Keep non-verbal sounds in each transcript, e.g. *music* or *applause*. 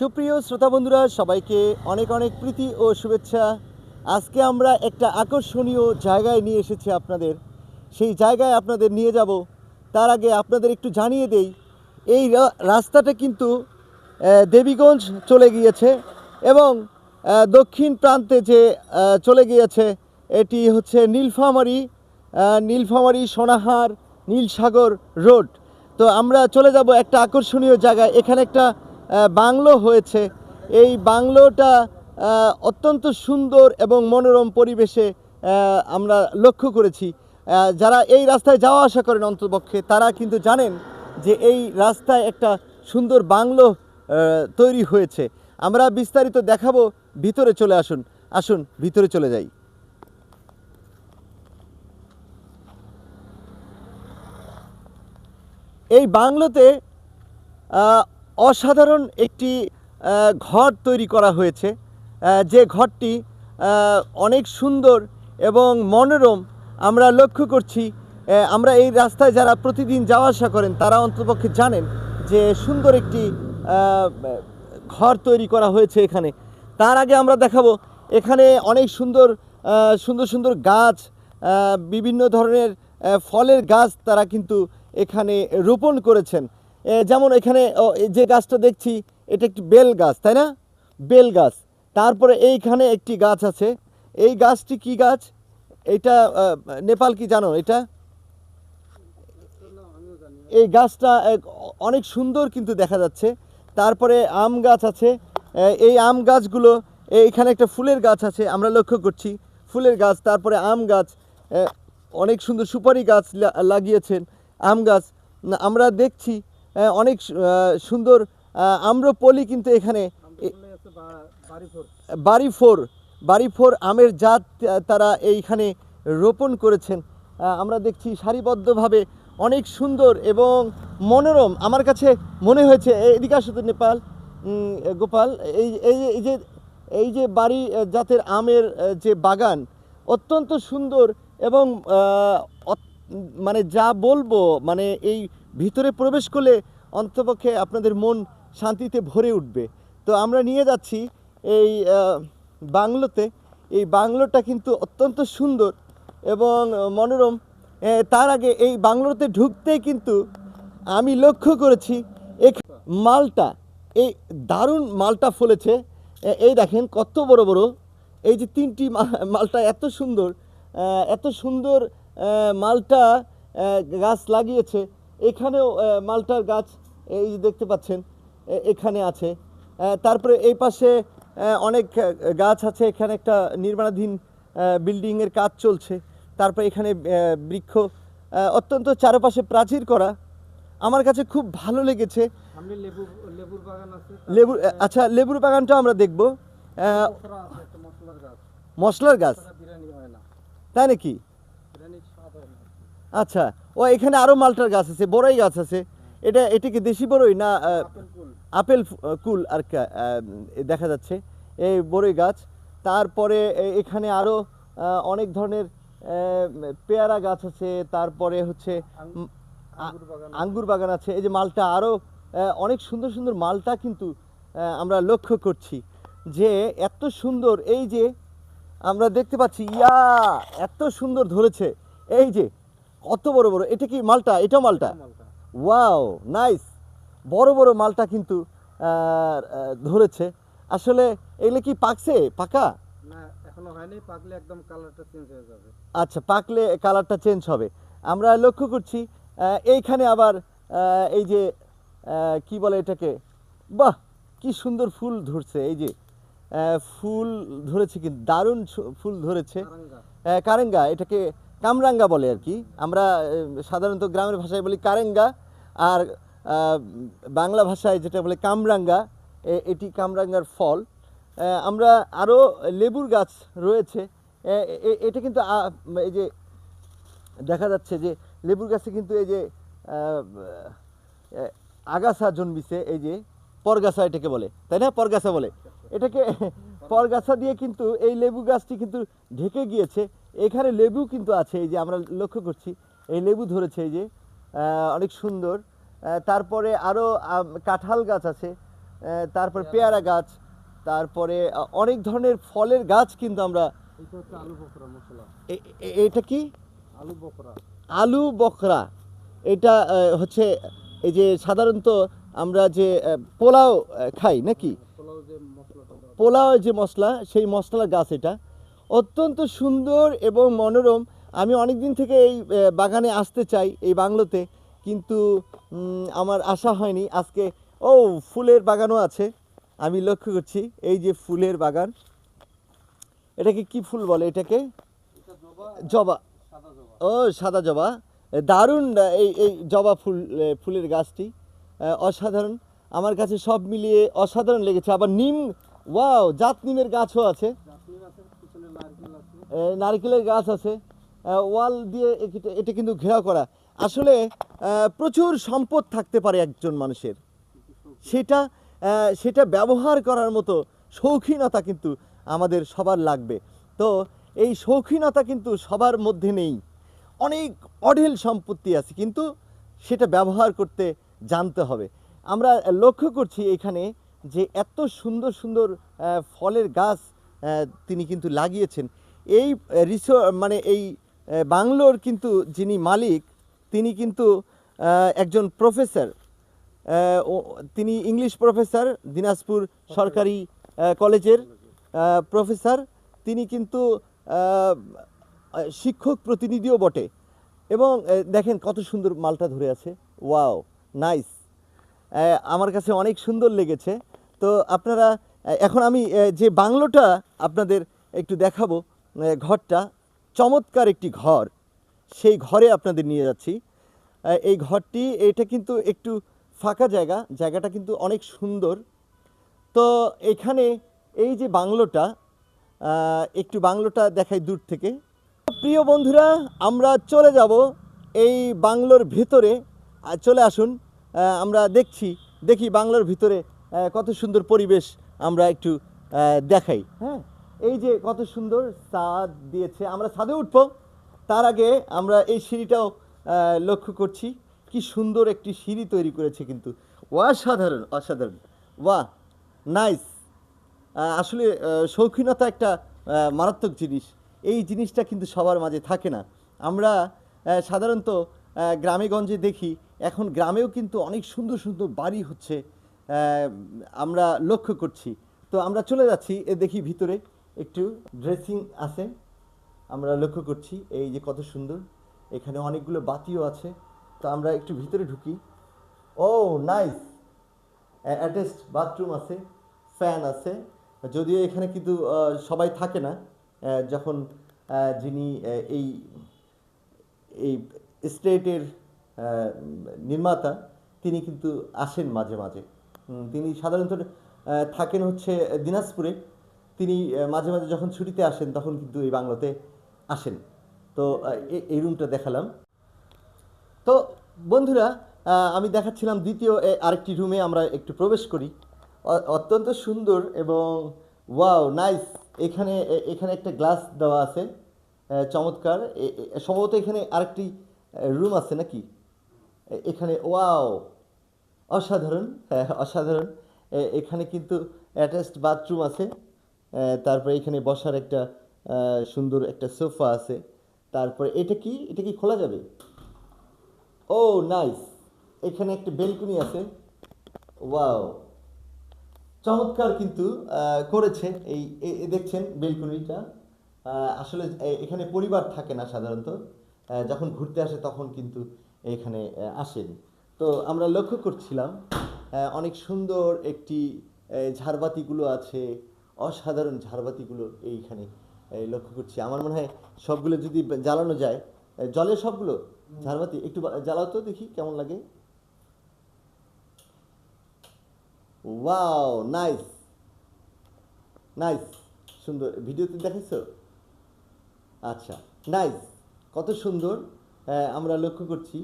সুপ্রিয় শ্রোতা বন্ধুরা, সবাইকে অনেক অনেক প্রীতি ও শুভেচ্ছা। আজকে আমরা একটা আকর্ষণীয় জায়গায় নিয়ে এসেছি আপনাদের। সেই জায়গায় আপনাদের নিয়ে যাব। তার আগে আপনাদের একটু জানিয়ে দেই, এই রাস্তাটা কিন্তু দেবীগঞ্জ চলে গিয়েছে এবং দক্ষিণ প্রান্তে যে চলে গিয়েছে, এটি হচ্ছে নীলফামারী নীলফামারী সোনাহার নীলসাগর রোড। তো আমরা চলে যাব একটা আকর্ষণীয় জায়গায়। এখানে একটা বাংলো হয়েছে। এই বাংলোটা অত্যন্ত সুন্দর এবং মনোরম পরিবেশে আমরা লক্ষ্য করেছি। যারা এই রাস্তায় যাওয়া আসা করেন অন্তপক্ষে, তারা কিন্তু জানেন যে এই রাস্তায় একটা সুন্দর বাংলো তৈরি হয়েছে। আমরা বিস্তারিত দেখাবো, ভিতরে চলে আসুন। আসুন, ভিতরে চলে যাই। এই বাংলোতে অসাধারণ একটি ঘর তৈরি করা হয়েছে। যে ঘরটি অনেক সুন্দর এবং মনোরম আমরা লক্ষ্য করছি। আমরা এই রাস্তায় যারা প্রতিদিন যাওয়া আসা করেন, তারা অন্ততপক্ষে জানেন যে সুন্দর একটি ঘর তৈরি করা হয়েছে এখানে। তার আগে আমরা দেখাবো, এখানে অনেক সুন্দর সুন্দর সুন্দর গাছ বিভিন্ন ধরনের ফলের গাছ তারা কিন্তু এখানে রোপণ করেছেন। যেমন এখানে যে গাছটা দেখছি, এটা একটি বেল গাছ, তাই না? বেল গাছ। তারপরে এইখানে একটি গাছ আছে। এই গাছটি কি গাছ? এটা নেপাল কি জানো এটা? এই গাছটা অনেক সুন্দর কিন্তু দেখা যাচ্ছে। তারপরে আম গাছ আছে। এই আম গাছগুলো এইখানে একটা ফুলের গাছ আছে, আমরা লক্ষ্য করছি। ফুলের গাছ, তারপরে আম গাছ অনেক সুন্দর সুপারি গাছ লাগিয়েছেন আম গাছ। আমরা দেখছি অনেক সুন্দর আম্রপলি কিন্তু এখানে এ- বাড়ি ফোর বাড়ি ফোর আমের জাত তারা এইখানে রোপণ করেছেন। আমরা দেখছি সারিবদ্ধভাবে অনেক সুন্দর এবং মনোরম। আমার কাছে মনে হয়েছে এদিকে আসো তো নেপাল। গোপাল এই এই এই যে এই যে বাড়ি জাতের আমের যে বাগান অত্যন্ত সুন্দর এবং মানে যা বলব মানে এই ভিতরে প্রবেশ করলে অন্তপক্ষে আপনাদের মন শান্তিতে ভরে উঠবে। তো আমরা নিয়ে যাচ্ছি এই বাংলোতে। এই বাংলোটা কিন্তু অত্যন্ত সুন্দর এবং মনোরম। তার আগে এই বাংলোতে ঢুকতেই কিন্তু আমি লক্ষ্য করেছি এক মালটা। এই দারুণ মালটা ফলেছে। এই দেখেন কত বড় বড়। এই যে তিনটি মালটা এত সুন্দর। এত সুন্দর মালটা গাছ লাগিয়েছে। এখানেও মালটার গাছ এই যে দেখতে পাচ্ছেন এখানে আছে। তারপরে এই পাশে অনেক গাছ আছে। এখানে একটা নির্মাণাধীন বিল্ডিংয়ের কাজ চলছে। তারপরে এখানে বৃক্ষ অত্যন্ত চারপাশে প্রাচীর করা। আমার কাছে খুব ভালো লেগেছে। লেবু আচ্ছা লেবুর বাগানটা আমরা দেখব। মশলার গাছ। তাই নাকি বিরিয়ানি স্বাদ হয় না আচ্ছা ও এখানে আরও মালটার গাছ আছে বড়ই গাছ আছে। এটা এটা কি দেশি বড়ই না আপেল কুল। আর দেখা যাচ্ছে। এই বড়ই গাছ। তারপরে এখানে আরও অনেক ধরনের পেয়ারা গাছ আছে। তারপরে হচ্ছে আঙ্গুর বাগান আছে। এই যে মালটা আরও অনেক সুন্দর সুন্দর মালটা কিন্তু আমরা লক্ষ্য করছি যে এত সুন্দর এই যে আমরা দেখতে পাচ্ছি ইয়া এত সুন্দর ধরেছে। এই যে কত বড় বড় এটা কি মালটা? এটা মালটা? ওয়াও নাইস বড় বড় মালটা কিন্তু ধরেছে। আসলে এগুলো কি পাকছে? পাকা? আচ্ছা পাকলে কালারটা চেঞ্জ হবে। আমরা লক্ষ্য করছি এইখানে আবার এই যে কি বলে এটাকে? বাহ কি সুন্দর ফুল ধরছে এই যে আহ, ফুল ধরেছে কিন্তু দারুণ ফুল ধরেছে। কারেঙ্গা এটাকে কামরাঙ্গা বলে আর কি। আমরা সাধারণত গ্রামের ভাষায় বলি কারেঙ্গা আর বাংলা ভাষায় যেটা বলে কামরাঙ্গা এটি কামরাঙ্গার ফল। আমরা আরও লেবুর গাছ রয়েছে। এটা কিন্তু এই যে দেখা যাচ্ছে যে লেবুর গাছে কিন্তু এই যে আগাছা জন্মিছে, এই যে পরগাছা এটাকে বলে, তাই না? পরগাছা বলে। এটাকে, পরগাছা দিয়ে কিন্তু এই লেবু গাছটি কিন্তু ঢেকে গিয়েছে। এখানে লেবু কিন্তু আছে এই যে আমরা লক্ষ্য করছি এই লেবু ধরেছে এই যে অনেক সুন্দর। তারপরে আরও কাঁঠাল গাছ আছে তারপর পেয়ারা গাছ তারপরে অনেক ধরনের ফলের গাছ কিন্তু আমরা এটা কি? আলু বকরা। আলু বকরা। এটা হচ্ছে এই যে সাধারণত আমরা যে পোলাও খাই নাকি? পোলাও যে মশলা সেই মশলার গাছ এটা। অত্যন্ত সুন্দর এবং মনোরম। আমি অনেক দিন থেকে এই বাগানে আসতে চাই এই বাংলোতে, কিন্তু আমার আশা হয়নি। আজকে, ও, ফুলের বাগানও আছে। আমি লক্ষ্য করছি, এই যে ফুলের বাগান। এটাকে কি ফুল বলে এটাকে? জবা। ও, সাদা জবা। দারুণ এই এই জবা ফুল ফুলের গাছটি। অসাধারণ। আমার কাছে সব মিলিয়ে অসাধারণ লেগেছে। আবার নিম, ওয়াও, জাত নিমের গাছও আছে পিছনে নারকেল আছে এ, নারকেলের গাছ আছে ওয়াল দিয়ে এটা- কিন্তু ঘেরাও করা। আসলে প্রচুর সম্পদ থাকতে পারে একজন মানুষের। সেটা সেটা ব্যবহার করার মতো শৌখিনতা কিন্তু আমাদের সবার লাগবে। তো, এই শৌখিনতা কিন্তু সবার মধ্যে নেই। অনেক অঢেল সম্পত্তি আছে, কিন্তু সেটা ব্যবহার করতে জানতে হবে। আমরা লক্ষ্য করছি এখানে যে এত সুন্দর সুন্দর ফলের গাছ তিনি কিন্তু লাগিয়েছেন। এই রিসো মানে এই বাংলোর কিন্তু যিনি মালিক, তিনি কিন্তু একজন প্রফেসর তিনি ইংলিশ প্রফেসর দিনাজপুর সরকারি কলেজের প্রফেসর তিনি কিন্তু শিক্ষক প্রতিনিধিও বটে। এবং দেখেন কত সুন্দর মালটা ধরে আছে। Wow, nice. আমার কাছে অনেক সুন্দর লেগেছে। তো আপনারা এখন আমি যে বাংলোটা আপনাদের একটু দেখাবো ঘরটা চমৎকার একটি ঘর। সেই ঘরে আপনাদের নিয়ে যাচ্ছি। এই ঘরটি, এটা কিন্তু একটু ফাঁকা জায়গা, জায়গাটা কিন্তু অনেক সুন্দর। তো এখানে এই যে বাংলোটা একটু বাংলোটা দেখাই দূর থেকে। প্রিয় বন্ধুরা, আমরা চলে যাব এই বাংলোর ভিতরে। চলে আসুন। আমরা দেখছি, দেখি বাংলোর ভিতরে কত সুন্দর পরিবেশ আমরা একটু দেখাই হ্যাঁ। এই যে কত সুন্দর ছাদ দিয়েছে আমরা ছাদে উঠবো। তার আগে আমরা এই সিঁড়িটাও লক্ষ্য করছি। কি সুন্দর একটি সিঁড়ি তৈরি করেছে কিন্তু। অসাধারণ অসাধারণ। ওয়াহ নাইস। আসলে শৌখিনতা একটা মারাত্মক জিনিস। এই জিনিসটা কিন্তু সবার মাঝে থাকে না। আমরা সাধারণত আহ, গ্রামে গঞ্জে দেখি এখন গ্রামেও কিন্তু অনেক সুন্দর সুন্দর বাড়ি হচ্ছে আমরা লক্ষ্য করছি। তো আমরা চলে যাচ্ছি এ দেখি ভিতরে। একটু ড্রেসিং আছে। আমরা লক্ষ্য করছি, এই যে কত সুন্দর। এখানে অনেকগুলো বাতিও আছে। তো আমরা একটু ভিতরে ঢুকি। ও নাইস অ্যাটাচড বাথরুম আছে ফ্যান আছে। যদিও এখানে কিন্তু সবাই থাকে না। যখন যিনি এই এই স্টেটের নির্মাতা, তিনি কিন্তু আসেন মাঝে মাঝে। তিনি সাধারণত থাকেন হচ্ছে দিনাজপুরে। তিনি মাঝে মাঝে যখন ছুটিতে আসেন তখন কিন্তু এই বাংলাতে আসেন। তো এই রুমটা দেখালাম। তো, বন্ধুরা আমি দেখাচ্ছিলাম দ্বিতীয় আরেকটি রুমে আমরা একটু প্রবেশ করি। অত্যন্ত সুন্দর এবং ওয়াও নাইস এখানে এখানে একটা গ্লাস দেওয়া আছে চমৎকার। সম্ভবত এখানে আরেকটি রুম আছে নাকি? এখানে ওয়াও অসাধারণ হ্যাঁ অসাধারণ। এখানে কিন্তু অ্যাটাচড বাথরুম আছে। তারপরে এখানে বসার একটা সুন্দর একটা সোফা আছে। তারপরে এটা কি? এটা কি খোলা যাবে? ও, নাইস। এখানে একটা বেলকুনি আছে। ওয়াও। চমৎকার কিন্তু করেছে এই দেখছেন বেলকুনিটা। আসলে এখানে পরিবার থাকে না সাধারণত। যখন ঘুরতে আসে তখন কিন্তু এখানে আসেন। তো আমরা লক্ষ্য করছিলাম অনেক সুন্দর একটি ঝাড়বাতিগুলো আছে। অসাধারণ ঝাড়বাতিগুলো এইখানে লক্ষ্য করছি। আমার মনে হয় সবগুলো যদি জ্বালানো যায় জলে সবগুলো ঝাড়বাতি একটু জ্বালাও তো দেখি কেমন লাগে। ওয়াও, নাইস নাইস, সুন্দর। ভিডিওতে দেখাইছো? আচ্ছা নাইস, কত সুন্দর। আমরা লক্ষ্য করছি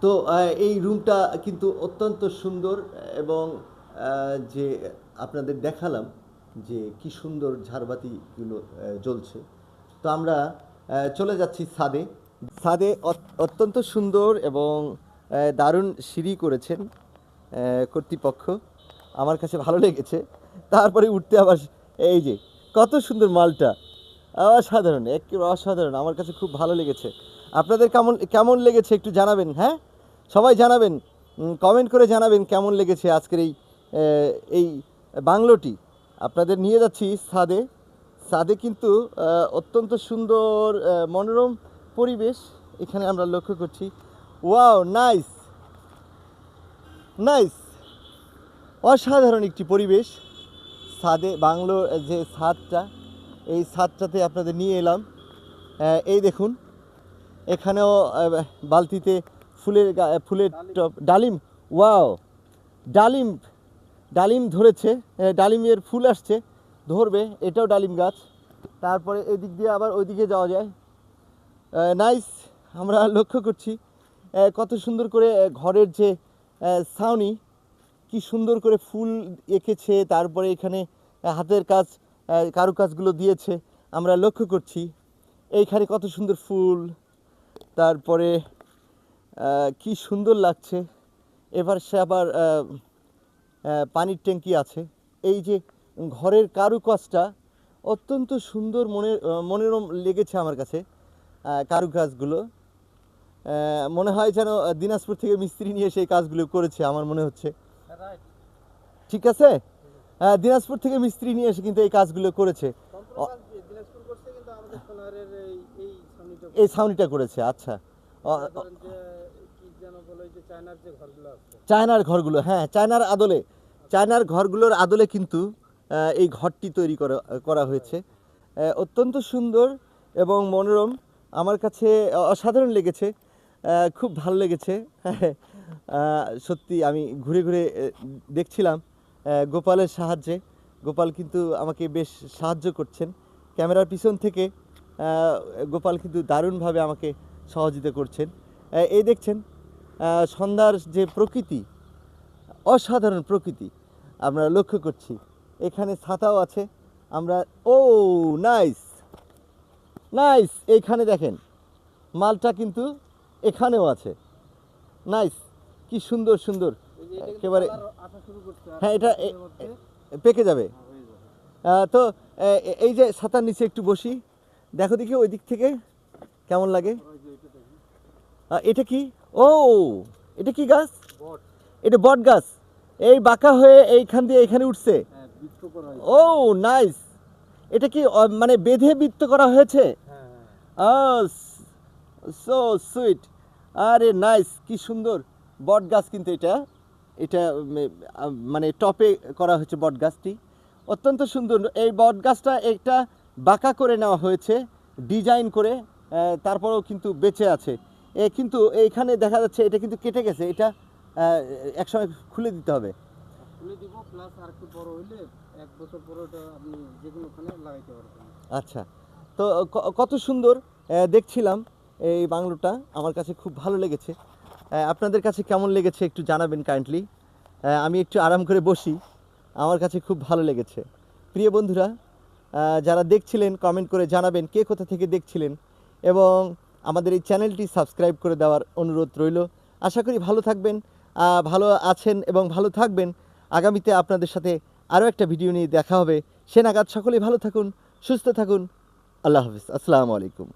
তো এই রুমটা কিন্তু অত্যন্ত সুন্দর এবং যে আপনাদের দেখালাম যে কি সুন্দর ঝাড়বাতিগুলো জ্বলছে। তো আমরা চলে যাচ্ছি ছাদে অত- অত্যন্ত সুন্দর এবং দারুণ সিঁড়ি করেছেন কর্তৃপক্ষ। আমার কাছে ভালো লেগেছে। তারপরে উঠতে আবার এই যে, কত সুন্দর মালটা। অসাধারণ, একেবারে অসাধারণ। আমার কাছে খুব ভালো লেগেছে। আপনাদের কেমন কেমন লেগেছে একটু জানাবেন হ্যাঁ? সবাই জানাবেন কমেন্ট করে জানাবেন কেমন লেগেছে আজকের এই এই বাংলোটি। আপনাদের নিয়ে যাচ্ছি ছাদে ছাদে কিন্তু অত্যন্ত সুন্দর মনোরম পরিবেশ এখানে আমরা লক্ষ্য করছি। Wow, nice! নাইস! অসাধারণ একটি পরিবেশ। ছাদে বাংলোর যে ছাদটা এই ছাদটাতে আপনাদের নিয়ে এলাম। এই দেখুন, এখানেও বালতিতে ফুলের ফুলের টব, ডালিম, ওয়াও, ডালিম ডালিম ধরেছে ডালিমের ফুল আসছে, ধরবে, এটাও ডালিম গাছ। তারপরে এদিক দিয়ে আবার ওইদিকে যাওয়া যায়। নাইস আমরা লক্ষ্য করছি কত সুন্দর করে ঘরের যে ছাউনি, কি সুন্দর করে ফুল এঁকেছে, তারপরে এখানে হাতের কাজ কারুকাজগুলো দিয়েছে। আমরা লক্ষ্য করছি, এইখানে কত সুন্দর ফুল, তারপরে কি সুন্দর লাগছে। এবার সে আবার পানির ট্যাঙ্কি আছে। এই যে ঘরের কারুকাজটা অত্যন্ত সুন্দর মনে মনোরম লেগেছে আমার কাছে কারুকাজগুলো। মনে হয় যেন দিনাজপুর থেকে মিস্ত্রি নিয়ে সেই কাজগুলো করেছে আমার মনে হচ্ছে। ঠিক আছে? দিনাজপুর থেকে মিস্ত্রি নিয়ে এসে কিন্তু এই কাজগুলো করেছে। এই ছাউনিটা করেছে। আচ্ছা অ- ধরেন যে কি যেন বলে ওই যে চায়নার ঘরগুলো হ্যাঁ চায়নার আদলে, চায়নার ঘরগুলোর আদলে কিন্তু এই ঘরটি তৈরি করা করা হয়েছে। অত্যন্ত সুন্দর এবং মনোরম, আমার কাছে অসাধারণ লেগেছে। খুব ভালো লেগেছে। *laughs* সত্যি আমি ঘুরে ঘুরে দেখছিলাম গোপালের সাহায্যে। গোপাল কিন্তু আমাকে বেশ সাহায্য করছেন। ক্যামেরার পিছন থেকে গোপাল কিন্তু দারুণভাবে আমাকে সহযোগিতা করছেন। এই দেখছেন সন্ধ্যার যে প্রকৃতি অসাধারণ প্রকৃতি আমরা লক্ষ্য করছি। এখানে ছাতাও আছে। আমরা ও নাইস। নাইস এইখানে দেখেন। মালটা কিন্তু এখানেও আছে। নাইস কি সুন্দর সুন্দর। একেবারে হ্যাঁ। এটা পেকে যাবে। হয়ে তো এই যে ছাতার নিচে একটু বসি। দেখো দেখি ওই দিক থেকে কেমন লাগে। এটা কি? ও এটা কি গাছ? এটা বট গাছ। এই বাঁকা হয়ে এইখান দিয়ে এখানে উঠছে। হ্যাঁ ও নাইস। এটা কি মানে বেঁধে বৃত্ত করা হয়েছে? হ্যাঁ হ্যাঁ। So sweet. আরে নাইস কি সুন্দর। বট গাছ কিন্তু এটা। এটা মানে টপে করা হয়েছে বট গাছটি। অত্যন্ত সুন্দর। এই বট গাছটা একটা বাঁকা করে নেওয়া হয়েছে ডিজাইন করে তারপরেও কিন্তু বেঁচে আছে। কিন্তু এইখানে দেখা যাচ্ছে এটা কিন্তু কেটে গেছে এটা একসময় খুলে দিতে হবে। খুলে দিব প্লাস আর একটু বড় হইলে এক বছর পরে ওটা আপনি যে কোনো ওখানে লাগাইতে পারবেন। আচ্ছা তো কত সুন্দর দেখছিলাম এই বাংলোটা আমার কাছে খুব ভালো লেগেছে। আপনাদের কাছে কেমন লেগেছে একটু জানাবেন কাইন্ডলি আমি একটু আরাম করে বসি আমার কাছে খুব ভালো লেগেছে। প্রিয় বন্ধুরা যারা দেখছিলেন কমেন্ট করে জানাবেন কে কোথা থেকে দেখছিলেন। এবং আমাদের এই চ্যানেলটি সাবস্ক্রাইব করে দেওয়ার অনুরোধ রইল। আশা করি ভালো থাকবেন ভালো আছেন এবং ভালো থাকবেন। আগামীতে আপনাদের সাথে আরও একটা ভিডিও নিয়ে দেখা হবে। সে নাগাদ সকলেই ভালো থাকুন, সুস্থ থাকুন। আল্লাহ হাফিজ। আসসালামু আলাইকুম।